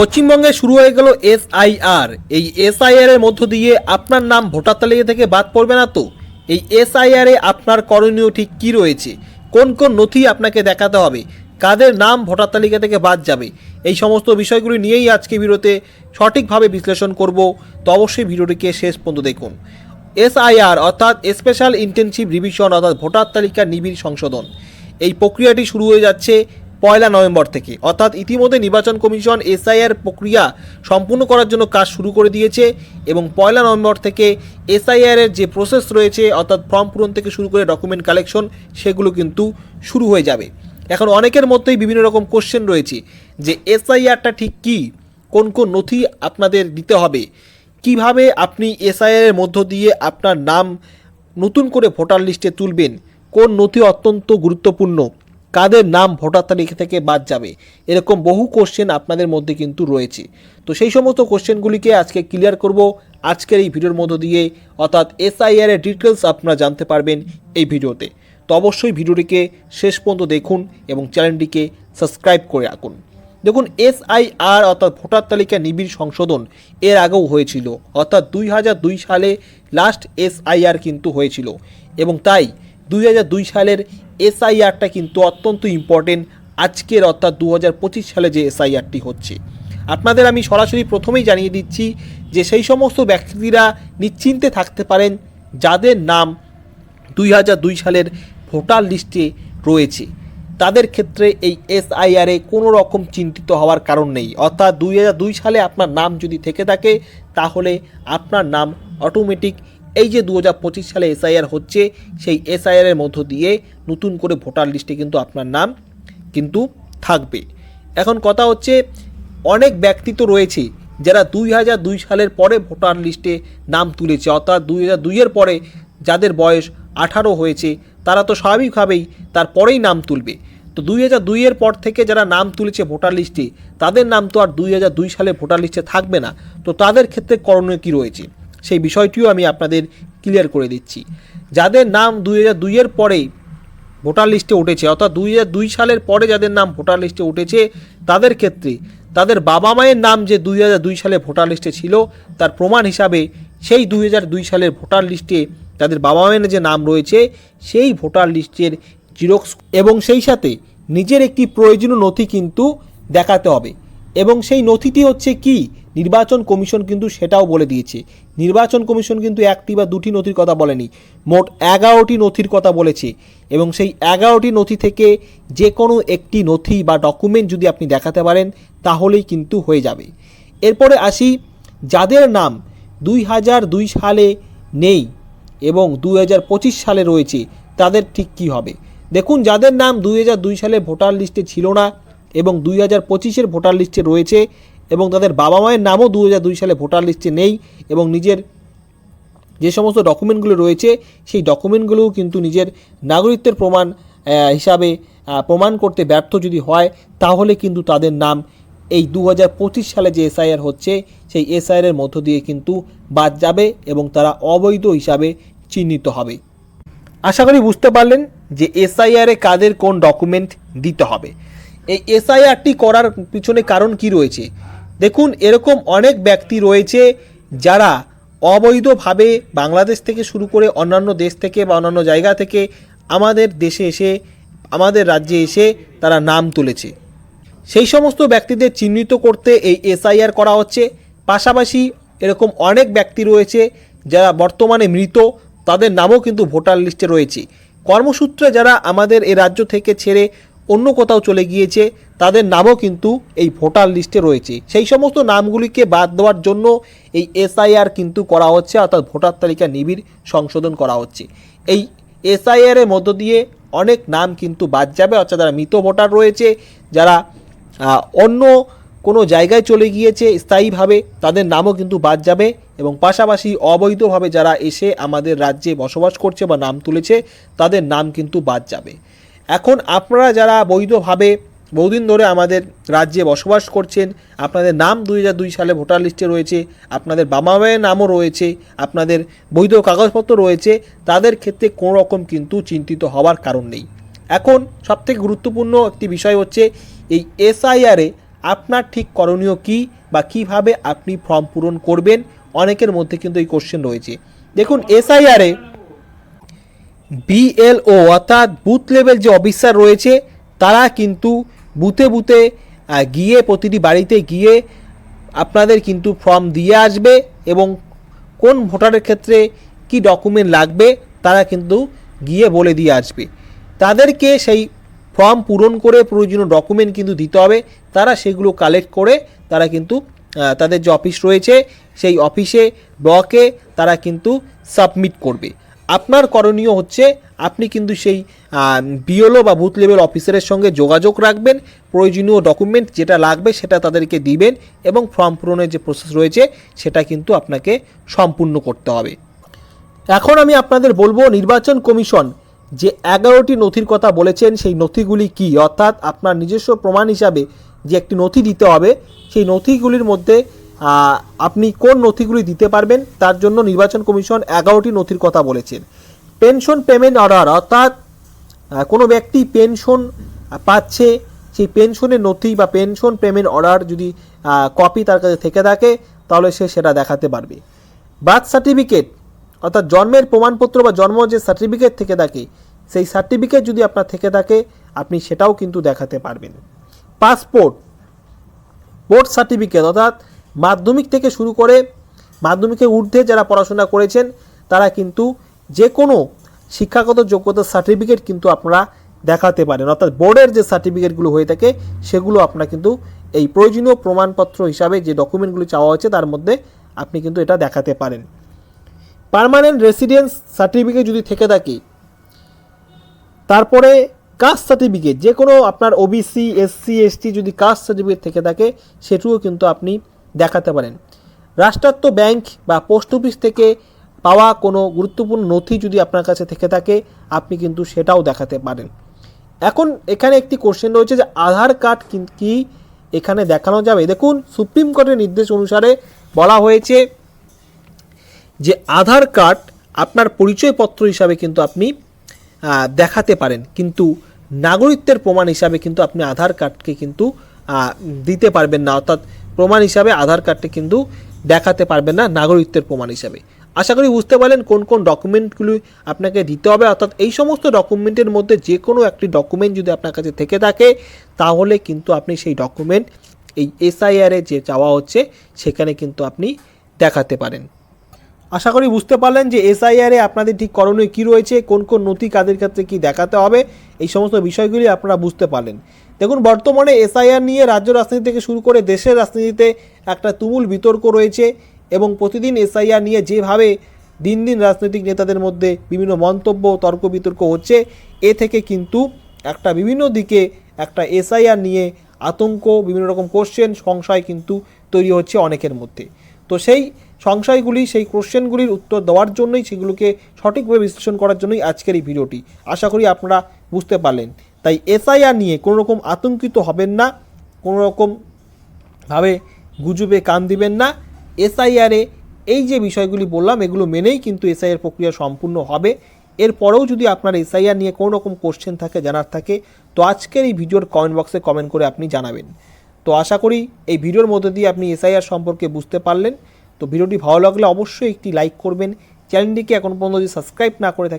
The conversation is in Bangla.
পশ্চিমবঙ্গে শুরু হয়ে গেল এসআইআর। এই এসআইআর এর মধ্য দিয়ে আপনার নাম ভোটার তালিকা থেকে বাদ পড়বে না তো? এই এসআইআর এ আপনার করণীয় ঠিক কী রয়েছে? কোন কোন নথি আপনাকে দেখাতে হবে? কাদের নাম ভোটার তালিকা থেকে বাদ যাবে? এই সমস্ত বিষয়গুলি নিয়েই আজকে ভিডিওতে সঠিকভাবে বিশ্লেষণ করব। তো অবশ্যই ভিডিওটিকে শেষ পর্যন্ত দেখুন। এসআইআর অর্থাৎ স্পেশাল ইন্টেনসিভ রিভিশন অর্থাৎ ভোটার তালিকা নিবিড় সংশোধন। এই প্রক্রিয়াটি শুরু হয়ে যাচ্ছে পয়লা নভেম্বর থেকে। অর্থাৎ ইতিমধ্যে নির্বাচন কমিশন এসআইআর প্রক্রিয়া সম্পূর্ণ করার জন্য কাজ শুরু করে দিয়েছে এবং পয়লা নভেম্বর থেকে এসআইআরের যে প্রসেস রয়েছে, অর্থাৎ ফর্ম পূরণ থেকে শুরু করে ডকুমেন্ট কালেকশন সেগুলো কিন্তু শুরু হয়ে যাবে। এখন অনেকের মধ্যেই বিভিন্ন রকম কোশ্চেন রয়েছে যে এসআইআরটা ঠিক কী? কোন কোন নথি আপনাদের দিতে হবে? কীভাবে আপনি এসআইআর এর মধ্য দিয়ে আপনার নাম নতুন করে ভোটার লিস্টে তুলবেন? কোন নথি অত্যন্ত গুরুত্বপূর্ণ? কাদের নাম ভোটার তালিকা থেকে বাদ যাবে? এরকম বহু কোশ্চেন আপনাদের মধ্যে কিন্তু রয়েছে। তো সেই সমস্ত কোশ্চেনগুলিকে আজকে ক্লিয়ার করব। আজকের এই ভিডিওর মধ্য দিয়ে, অর্থাৎ এসআইআর এর ডিটেলস আপনারা জানতে পারবেন এই ভিডিওতে। তো অবশ্যই ভিডিওটিকে শেষ পর্যন্ত দেখুন এবং চ্যানেলটিকে সাবস্ক্রাইব করে রাখুন। দেখুন এসআইআর অর্থাৎ ভোটার তালিকা নিবিড় সংশোধন এর আগেও হয়েছিল। অর্থাৎ দুই হাজার দুই সালে লাস্ট এসআইআর কিন্তু হয়েছিল। এবং তাই দুই হাজার দুই সালের এসআইআরটা কিন্তু অত্যন্ত ইম্পর্টেন্ট আজকের অর্থাৎ দু হাজার পঁচিশ সালে যে এসআইআরটি হচ্ছে। আপনাদের আমি সরাসরি প্রথমেই জানিয়ে দিচ্ছি যে সেই সমস্ত ব্যক্তিরা নিশ্চিন্তে থাকতে পারেন যাদের নাম দুই হাজার দুই সালের ভোটার লিস্টে রয়েছে। তাদের ক্ষেত্রে এই এসআইআরে কোনো রকম চিন্তিত হওয়ার কারণ নেই। অর্থাৎ দুই হাজার দুই সালে আপনার নাম যদি থেকে থাকে, তাহলে আপনার নাম অটোমেটিক এই যে দু হাজার পঁচিশ সালে এসআইআর হচ্ছে, সেই এসআইআরের মধ্য দিয়ে নতুন করে ভোটার লিস্টে কিন্তু আপনার নাম কিন্তু থাকবে। এখন কথা হচ্ছে, অনেক ব্যক্তি তো রয়েছে যারা দুই হাজার দুই সালের পরে ভোটার লিস্টে নাম তুলেছে, অর্থাৎ দুই হাজার দুইয়ের পরে যাদের বয়স আঠারো হয়েছে, তারা তো স্বাভাবিকভাবেই তারপরেই নাম তুলবে। তো দুই হাজার দুইয়ের পর থেকে যারা নাম তুলেছে ভোটার লিস্টে, তাদের নাম তো আর দুই হাজার দুই সালে ভোটার লিস্টে থাকবে না। তো তাদের ক্ষেত্রে করণীয় কী রয়েছে? সেই বিষয়টিও আমি আপনাদের ক্লিয়ার করে দিচ্ছি। যাদের নাম দুই হাজার দুইয়ের পরেই ভোটার লিস্টে উঠেছে, অর্থাৎ দুই হাজার দুই সালের পরে যাদের নাম ভোটার লিস্টে উঠেছে, তাদের ক্ষেত্রে তাদের বাবা মায়ের নাম যে দুই হাজার দুই সালে ভোটার লিস্টে ছিল, তার প্রমাণ হিসাবে সেই দুই হাজার দুই সালের ভোটার লিস্টে তাদের বাবা মায়ের যে নাম রয়েছে, সেই ভোটার লিস্টের জিরক্স এবং সেই সাথে নিজের একটি প্রয়োজনীয় নথি কিন্তু দেখাতে হবে। এবং সেই নথিটি হচ্ছে কি? নির্বাচন কমিশন কিন্তু সেটাও বলে দিয়েছে। নির্বাচন কমিশন কিন্তু একটি বা দুটি নথির কথা বলেনি, মোট এগারোটি নথির কথা বলেছে এবং সেই এগারোটি নথি থেকে যে কোনো একটি নথি বা ডকুমেন্ট যদি আপনি দেখাতে পারেন, তাহলেই কিন্তু হয়ে যাবে। এরপরে আসি, যাদের নাম দুই হাজার দুই সালে নেই এবং দুই হাজার পঁচিশ সালে রয়েছে, তাদের ঠিক কী হবে? দেখুন, যাদের নাম দুই হাজার দুই সালে ভোটার লিস্টে ছিল না এবং দুই হাজার পঁচিশের ভোটার লিস্টে রয়েছে এবং তাদের বাবা মায়ের নামও দু হাজার দুই সালে ভোটার লিস্টে নেই এবং নিজের যে সমস্ত ডকুমেন্টগুলো রয়েছে, সেই ডকুমেন্টগুলোও কিন্তু নিজের নাগরিকত্বের প্রমাণ হিসাবে প্রমাণ করতে ব্যর্থ যদি হয়, তাহলে কিন্তু তাদের নাম এই দু হাজার পঁচিশ সালে যে এসআইআর হচ্ছে, সেই এসআইআর মধ্য দিয়ে কিন্তু বাদ যাবে এবং তারা অবৈধ হিসাবে চিহ্নিত হবে। আশা করি বুঝতে পারলেন যে এসআইআরে কাদের কোন ডকুমেন্ট দিতে হবে। এই এসআইআরটি করার পিছনে কারণ কি রয়েছে? দেখুন, এরকম অনেক ব্যক্তি রয়েছে যারা অবৈধভাবে বাংলাদেশ থেকে শুরু করে অন্যান্য দেশ থেকে বা অন্যান্য জায়গা থেকে আমাদের দেশে এসে, আমাদের রাজ্যে এসে তারা নাম তুলেছে। সেই সমস্ত ব্যক্তিদের চিহ্নিত করতে এই এসআইআর করা হচ্ছে। পাশাপাশি এরকম অনেক ব্যক্তি রয়েছে যারা বর্তমানে মৃত, তাদের নামও কিন্তু ভোটার লিস্টে রয়েছে। কর্মসূত্রে যারা আমাদের এ রাজ্য থেকে ছেড়ে অন্য কোথাও চলে গিয়েছে, তাদের নামও কিন্তু এই ভোটার লিস্টে রয়েছে। সেই সমস্ত নামগুলিকে বাদ দেওয়ার জন্য এই এসআইআর কিন্তু করা হচ্ছে, অর্থাৎ ভোটার তালিকা নিবিড় সংশোধন করা হচ্ছে। এই এসআইআর এর মধ্য দিয়ে অনেক নাম কিন্তু বাদ যাবে, অর্থাৎ যারা মৃত ভোটার রয়েছে, যারা অন্য কোনো জায়গায় চলে গিয়েছে স্থায়ীভাবে, তাদের নামও কিন্তু বাদ যাবে এবং পাশাপাশি অবৈধভাবে যারা এসে আমাদের রাজ্যে বসবাস করছে বা নাম তুলেছে, তাদের নাম কিন্তু বাদ যাবে। এখন আপনারা যারা বৈধভাবে বহুদিন ধরে আমাদের রাজ্যে বসবাস করছেন, আপনাদের নাম দুই দুই সালে ভোটার লিস্টে রয়েছে, আপনাদের বাবা মায়ের নামও রয়েছে, আপনাদের বৈধ কাগজপত্র রয়েছে, তাদের ক্ষেত্রে কোনো রকম কিন্তু চিন্তিত হওয়ার কারণ নেই। এখন সবথেকে গুরুত্বপূর্ণ একটি বিষয় হচ্ছে, এই এসআইআরে আপনার ঠিক করণীয় কি বা কীভাবে আপনি ফর্ম পূরণ করবেন? অনেকের মধ্যে কিন্তু এই কোশ্চেন রয়েছে। দেখুন, এসআইআরে বিএলও অর্থাৎ বুথ লেভেল যে অফিসার রয়েছে, তারা কিন্তু বুথে বুথে গিয়ে প্রতিটি বাড়িতে গিয়ে আপনাদের কিন্তু ফর্ম দিয়ে আসবে এবং কোন ভোটারের ক্ষেত্রে কি ডকুমেন্ট লাগবে, তারা কিন্তু গিয়ে বলে দিয়ে আসবে। তাদেরকে সেই ফর্ম পূরণ করে প্রয়োজনীয় ডকুমেন্ট কিন্তু দিতে হবে, তারা সেগুলো কালেক্ট করে তারা কিন্তু তাদের যে অফিস রয়েছে, সেই অফিসে ব্লকে তারা কিন্তু সাবমিট করবে। আপনার করণীয় হচ্ছে আপনি কিন্তু সেই বিওলো বা বুথ লেভেল অফিসারের সঙ্গে যোগাযোগ রাখবেন, প্রয়োজনীয় ডকুমেন্ট যেটা লাগবে সেটা তাদেরকে দিবেন এবং ফর্ম পূরণের যে প্রসেস রয়েছে সেটা কিন্তু আপনাকে সম্পূর্ণ করতে হবে। এখন আমি আপনাদের বলব নির্বাচন কমিশন যে এগারোটি নথির কথা বলেছেন সেই নথিগুলি কি? অর্থাৎ আপনার নিজস্ব প্রমাণ হিসাবে যে একটি নথি দিতে হবে, সেই নথিগুলির মধ্যে আপনি কোন নথিগুলি দিতে পারবেন? তার জন্য নির্বাচন কমিশন এগারোটি নথির কথা বলেছেন। পেনশন পেমেন্ট অর্ডার অর্থাৎ কোনো ব্যক্তি পেনশন পাচ্ছে, সেই পেনশনের নথি বা পেনশন পেমেন্ট অর্ডার যদি কপি তার কাছে থেকে থাকে, তাহলে সে সেটা দেখাতে পারবে। বার্থ সার্টিফিকেট, অর্থাৎ জন্মের প্রমাণপত্র বা জন্ম যে সার্টিফিকেট থেকে থাকে, সেই সার্টিফিকেট যদি আপনার থেকে থাকে, আপনি সেটাও কিন্তু দেখাতে পারবেন। পাসপোর্ট বোর্ড সার্টিফিকেট, অর্থাৎ মাধ্যমিক থেকে শুরু করে মাধ্যমিকের ঊর্ধ্বে যারা পড়াশোনা করেছেন, তারা কিন্তু যে কোনো শিক্ষাগত যোগ্যতার সার্টিফিকেট কিন্তু আপনারা দেখাতে পারেন। অর্থাৎ বোর্ডের যে সার্টিফিকেটগুলো হয়ে থাকে, সেগুলো আপনারা কিন্তু এই প্রয়োজনীয় প্রমাণপত্র হিসাবে যে ডকুমেন্টগুলি চাওয়া হয়েছে, তার মধ্যে আপনি কিন্তু এটা দেখাতে পারেন। পার্মানেন্ট রেসিডেন্স সার্টিফিকেট যদি থেকে থাকে, তারপরে কাস্ট সার্টিফিকেট যে কোনো আপনার ওবিসি এসসি এসটি যদি কাস্ট সার্টিফিকেট থেকে থাকে, সেটিও কিন্তু আপনি দেখাতে পারেন। রাষ্ট্রায়ত্ত ব্যাংক বা পোস্ট অফিস থেকে পাওয়া কোনো গুরুত্বপূর্ণ নথি যদি আপনার কাছে থেকে থাকে, আপনি কিন্তু সেটাও দেখাতে পারেন। এখন এখানে একটি কোশ্চেন রয়েছে যে আধার কার্ড কি- এখানে দেখানো যাবে? দেখুন, সুপ্রিম কোর্টের নির্দেশ অনুসারে বলা হয়েছে যে আধার কার্ড আপনার পরিচয়পত্র হিসাবে কিন্তু আপনি দেখাতে পারেন। কিন্তু নাগরিকত্বের প্রমাণ হিসাবে কিন্তু আপনি আধার কার্ডকে কিন্তু দিতে পারবেন না। অর্থাৎ প্রমাণ হিসাবে আধার কার্ডটি কিন্তু দেখাতে পারবেন না নাগরিকত্বের প্রমাণ হিসাবে। আশা করি বুঝতে পারলেন কোন কোন ডকুমেন্টগুলি আপনাকে দিতে হবে। অর্থাৎ এই সমস্ত ডকুমেন্টের মধ্যে যে কোনো একটি ডকুমেন্ট যদি আপনার কাছে থেকে থাকে, তাহলে কিন্তু আপনি সেই ডকুমেন্ট, এই এসআইআরে যে চাওয়া হচ্ছে, সেখানে কিন্তু আপনি দেখাতে পারেন। আশা করি বুঝতে পারলেন যে এসআইআরে আপনাদের ঠিক করণীয় কী রয়েছে, কোন কোন নথি কাদের ক্ষেত্রে কী দেখাতে হবে, এই সমস্ত বিষয়গুলি আপনারা বুঝতে পারলেন। দেখুন, বর্তমানে এসআইআর নিয়ে রাজ্য রাজনীতি থেকে শুরু করে দেশের রাজনীতিতে একটা তুমুল বিতর্ক রয়েছে এবং প্রতিদিন এসআইআর নিয়ে যেভাবে দিন দিন রাজনৈতিক নেতাদের মধ্যে বিভিন্ন মন্তব্য তর্ক বিতর্ক হচ্ছে, এ থেকে কিন্তু একটা বিভিন্ন দিকে একটা এসআইআর নিয়ে আতঙ্ক, বিভিন্ন রকম কোশ্চেন সংশয় কিন্তু তৈরি হচ্ছে অনেকের মধ্যে। তো সেই সংশয়গুলি, সেই কোশ্চেনগুলির উত্তর দেওয়ার জন্যই সেগুলোকে সঠিকভাবে বিশ্লেষণ করার জন্যই আজকের এই ভিডিওটি। আশা করি আপনারা বুঝতে পারলেন। তাই এসআইআর নিয়ে কোনো রকম আতঙ্কিত হবেন না কোনো রকম ভাবে গুজবে কান দিবেন না। এসআইআরে এই যে বিষয়গুলি বললাম, এগুলো মেনেই কিন্তু এসআইআর প্রক্রিয়া সম্পূর্ণ হবে। এরপরেও যদি আপনার এসআইআর নিয়ে কোনো রকম কোশ্চেন থাকে, জানার থাকে, তো আজকের এই ভিডিওর কমেন্ট বক্সে কমেন্ট করে আপনি জানাবেন। তো আশা করি এই ভিডিওর মধ্যে দিয়ে আপনি এসআইআর সম্পর্কে বুঝতে পারলেন। তো ভিডিওটি ভালো লাগলে অবশ্যই একটি লাইক করবেন। চ্যানেলটিকে এখন পর্যন্ত যদি সাবস্ক্রাইব না করে থাকেন